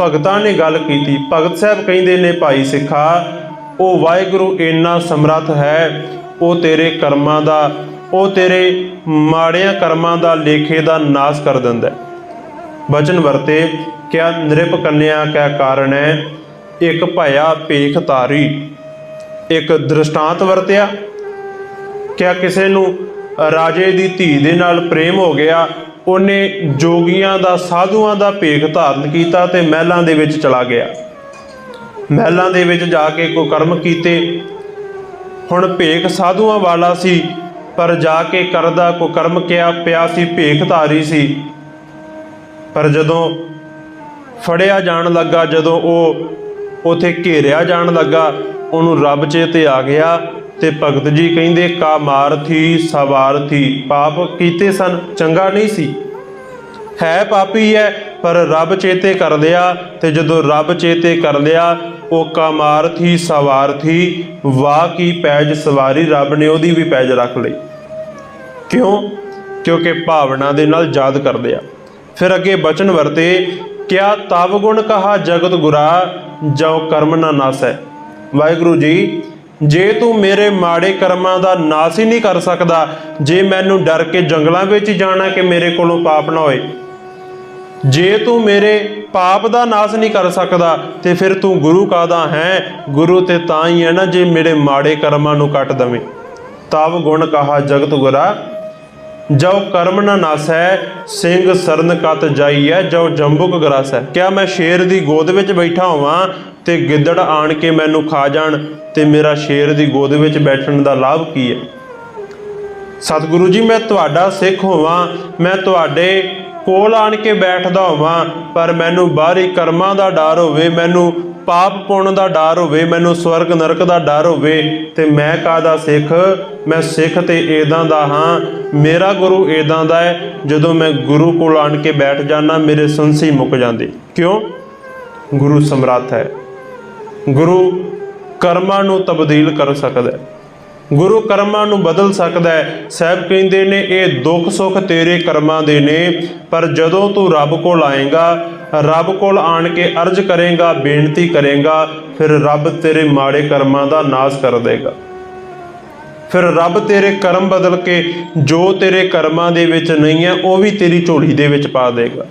ਭਗਤਾਂ ਨੇ ਗੱਲ ਕੀਤੀ। ਭਗਤ ਸਾਹਿਬ ਕਹਿੰਦੇ ਨੇ, ਭਾਈ ਸਿੱਖਾ, ਉਹ ਵਾਹਿਗੁਰੂ ਇੰਨਾ ਸਮਰੱਥ ਹੈ, ਉਹ ਤੇਰੇ ਕਰਮਾਂ ਦਾ, ਉਹ ਤੇਰੇ ਮਾੜਿਆਂ ਕਰਮਾਂ ਦਾ, ਲੇਖੇ ਦਾ ਨਾਸ ਕਰ ਦਿੰਦਾ ਹੈ। ਬਚਨ ਵਰਤੇ, ਕਿਆ ਨਿਰਪ ਕੰਨਿਆ ਕੈ ਕਾਰਨ ਹੈ? ਇੱਕ ਭਇਆ ਭੇਖ ਤਾਰੀ ਇੱਕ ਦ੍ਰਿਸ਼ਟਾਂਤ ਵਰਤਿਆ। ਕਿਆ ਕਿਸੇ ਨੂੰ ਰਾਜੇ ਦੀ ਧੀ ਦੇ ਨਾਲ ਪ੍ਰੇਮ ਹੋ ਗਿਆ ਉਹਨੇ ਜੋਗੀਆਂ ਦਾ, ਸਾਧੂਆਂ ਦਾ ਭੇਖ ਧਾਰਨ ਕੀਤਾ ਤੇ ਮਹਿਲਾਂ ਦੇ ਵਿੱਚ ਚਲਾ ਗਿਆ। ਮਹਿਲਾਂ ਦੇ ਵਿੱਚ ਜਾ ਕੇ ਕੋ ਕਰਮ ਕੀਤੇ। ਹੁਣ ਭੇਖ ਸਾਧੂਆਂ ਵਾਲਾ ਸੀ, ਪਰ ਜਾ ਕੇ ਕਰਦਾ ਕੋ ਕਰਮ ਕਿਆ, ਪਿਆ ਸੀ ਭੇਖ ਧਾਰੀ ਸੀ। ਪਰ ਜਦੋਂ ਫੜਿਆ ਜਾਣ ਲੱਗਾ, ਜਦੋਂ ਉਹ ਉਥੇ ਘੇਰਿਆ ਜਾਣ ਲੱਗਾ, ਉਹਨੂੰ ਰੱਬ ਚੇਤੇ ਆ ਗਿਆ। ਤੇ ਭਗਤ ਜੀ ਕਹਿੰਦੇ ਕਾਮਾਰਥੀ ਸਵਾਰਥੀ ਪਾਪ ਕੀਤੇ ਸਨ, ਚੰਗਾ ਨਹੀਂ ਸੀ। ਹੈ ਪਾਪੀ ਹੈ ਪਰ ਰੱਬ ਚੇਤੇ ਕਰ ਲਿਆ ਤੇ ਜਦੋਂ ਰੱਬ ਚੇਤੇ ਕਰ ਲਿਆ, ਉਹ ਕਾਮਾਰਥੀ ਸਵਾਰਥੀ ਵਾਹ ਕੀ ਪੈਜ ਸਵਾਰੀ ਰੱਬ ਨੇ ਉਹਦੀ ਵੀ ਪੈਜ ਰੱਖ ਲਈ। ਕਿਉਂ? ਕਿਉਂਕਿ ਭਾਵਨਾ ਦੇ ਨਾਲ ਯਾਦ ਕਰਦੇ ਆ ਫਿਰ ਅੱਗੇ ਬਚਨ ਵਰਤੇ, ਕਿਆ ਤਵ ਗੁਣ ਕਹਾ ਜਗਤ ਗੁਰਾ ਜੋ ਕਰਮ ਨਾ ਨਾਸੈ। ਵਾਹਿਗੁਰੂ ਜੀ ਜੇ ਤੂੰ ਮੇਰੇ ਮਾੜੇ ਕਰਮਾਂ ਦਾ ਨਾਸ ਹੀ ਨਹੀਂ ਕਰ ਸਕਦਾ, ਜੇ ਮੈਨੂੰ ਡਰ ਕੇ ਜੰਗਲਾਂ ਵਿੱਚ ਹੀ ਜਾਣਾ ਕਿ ਮੇਰੇ ਕੋਲੋਂ ਪਾਪ ਨਾ ਹੋਏ। ਜੇ ਤੂੰ ਮੇਰੇ ਪਾਪ ਦਾ ਨਾਸ ਨਹੀਂ ਕਰ ਸਕਦਾ, ਤੇ ਫਿਰ ਤੂੰ ਗੁਰੂ ਕਾਦਾ ਹੈ? ਗੁਰੂ ਤੇ ਤਾਂ ਹੀ ਹੈ ਨਾ ਜੇ ਮੇਰੇ ਮਾੜੇ ਕਰਮਾਂ ਨੂੰ ਕੱਟ ਦਵੇਂ। ਤਵ ਗੁਣ ਕਹਾ ਜਗਤ ਗੁਰਾ ਜੋ ਕਰਮ ਨ ਨਾਸੈ ਸਿੰਘ ਸਰਨ ਕਤ ਜਾਈਐ ਜੋ ਜੰਬੁਕ ਗਰਾਸੈ ਕਿਆ ਮੈਂ ਸ਼ੇਰ ਦੀ ਗੋਦ ਵਿੱਚ ਬੈਠਾ ਹੋਵਾਂ ਤੇ ਗਿੱਦੜ ਆਣ ਕੇ ਮੈਨੂੰ ਖਾ ਜਾਣ ਤੇ ਮੇਰਾ ਸ਼ੇਰ ਦੀ ਗੋਦ ਵਿੱਚ ਬੈਠਣ ਦਾ ਲਾਭ ਕੀ ਹੈ ਸਤਿਗੁਰੂ ਜੀ ਮੈਂ ਤੁਹਾਡਾ ਸਿੱਖ ਹੋਵਾਂ ਮੈਂ ਤੁਹਾਡੇ ਕੋਲ ਆਣ ਕੇ ਬੈਠਦਾ ਹੋਵਾਂ, ਪਰ ਮੈਨੂੰ ਬਾਹਰੀ ਕਰਮਾਂ ਦਾ ਡਰ ਹੋਵੇ, ਮੈਨੂੰ ਪਾਪ ਪੁੰਨ ਦਾ ਡਰ ਹੋਵੇ, ਮੈਨੂੰ ਸਵਰਗ ਨਰਕ ਦਾ ਡਰ ਹੋਵੇ, ਤੇ ਮੈਂ ਕਾਦਾ ਸਿੱਖ? ਮੈਂ ਸਿੱਖ ਤੇ ਏਦਾਂ ਦਾ ਹਾਂ। ਮੇਰਾ ਗੁਰੂ ਏਦਾਂ ਦਾ ਹੈ, ਜਦੋਂ ਮੈਂ ਗੁਰੂ ਕੋਲ ਆਣ ਕੇ ਬੈਠ ਜਾਣਾ ਮੇਰੇ ਸੰਸੀ ਮੁੱਕ ਜਾਂਦੇ। ਕਿਉਂ? ਗੁਰੂ ਸਮਰੱਥ ਹੈ। ਗੁਰੂ ਕਰਮਾਂ ਨੂੰ ਤਬਦੀਲ ਕਰ ਸਕਦਾ ਹੈ। ਗੁਰੂ ਕਰਮਾਂ ਨੂੰ ਬਦਲ ਸਕਦਾ ਹੈ। ਸਾਹਿਬ ਕਹਿੰਦੇ ਨੇ, ਇਹ ਦੁੱਖ ਸੁੱਖ ਤੇਰੇ ਕਰਮਾਂ ਦੇ ਨੇ, ਪਰ ਜਦੋਂ ਤੂੰ ਰੱਬ ਕੋਲ ਆਏਗਾ, ਰੱਬ ਕੋਲ ਆਣ ਕੇ ਅਰਜ਼ ਕਰੇਗਾ, ਬੇਨਤੀ ਕਰੇਗਾ, ਫਿਰ ਰੱਬ ਤੇਰੇ ਮਾੜੇ ਕਰਮਾਂ ਦਾ ਨਾਸ ਕਰ ਦੇਗਾ। ਫਿਰ ਰੱਬ ਤੇਰੇ ਕਰਮ ਬਦਲ ਕੇ ਜੋ ਤੇਰੇ ਕਰਮਾਂ ਦੇ ਵਿੱਚ ਨਹੀਂ ਹੈ, ਉਹ ਵੀ ਤੇਰੀ ਝੋਲੀ ਦੇ ਵਿੱਚ ਪਾ ਦੇਗਾ।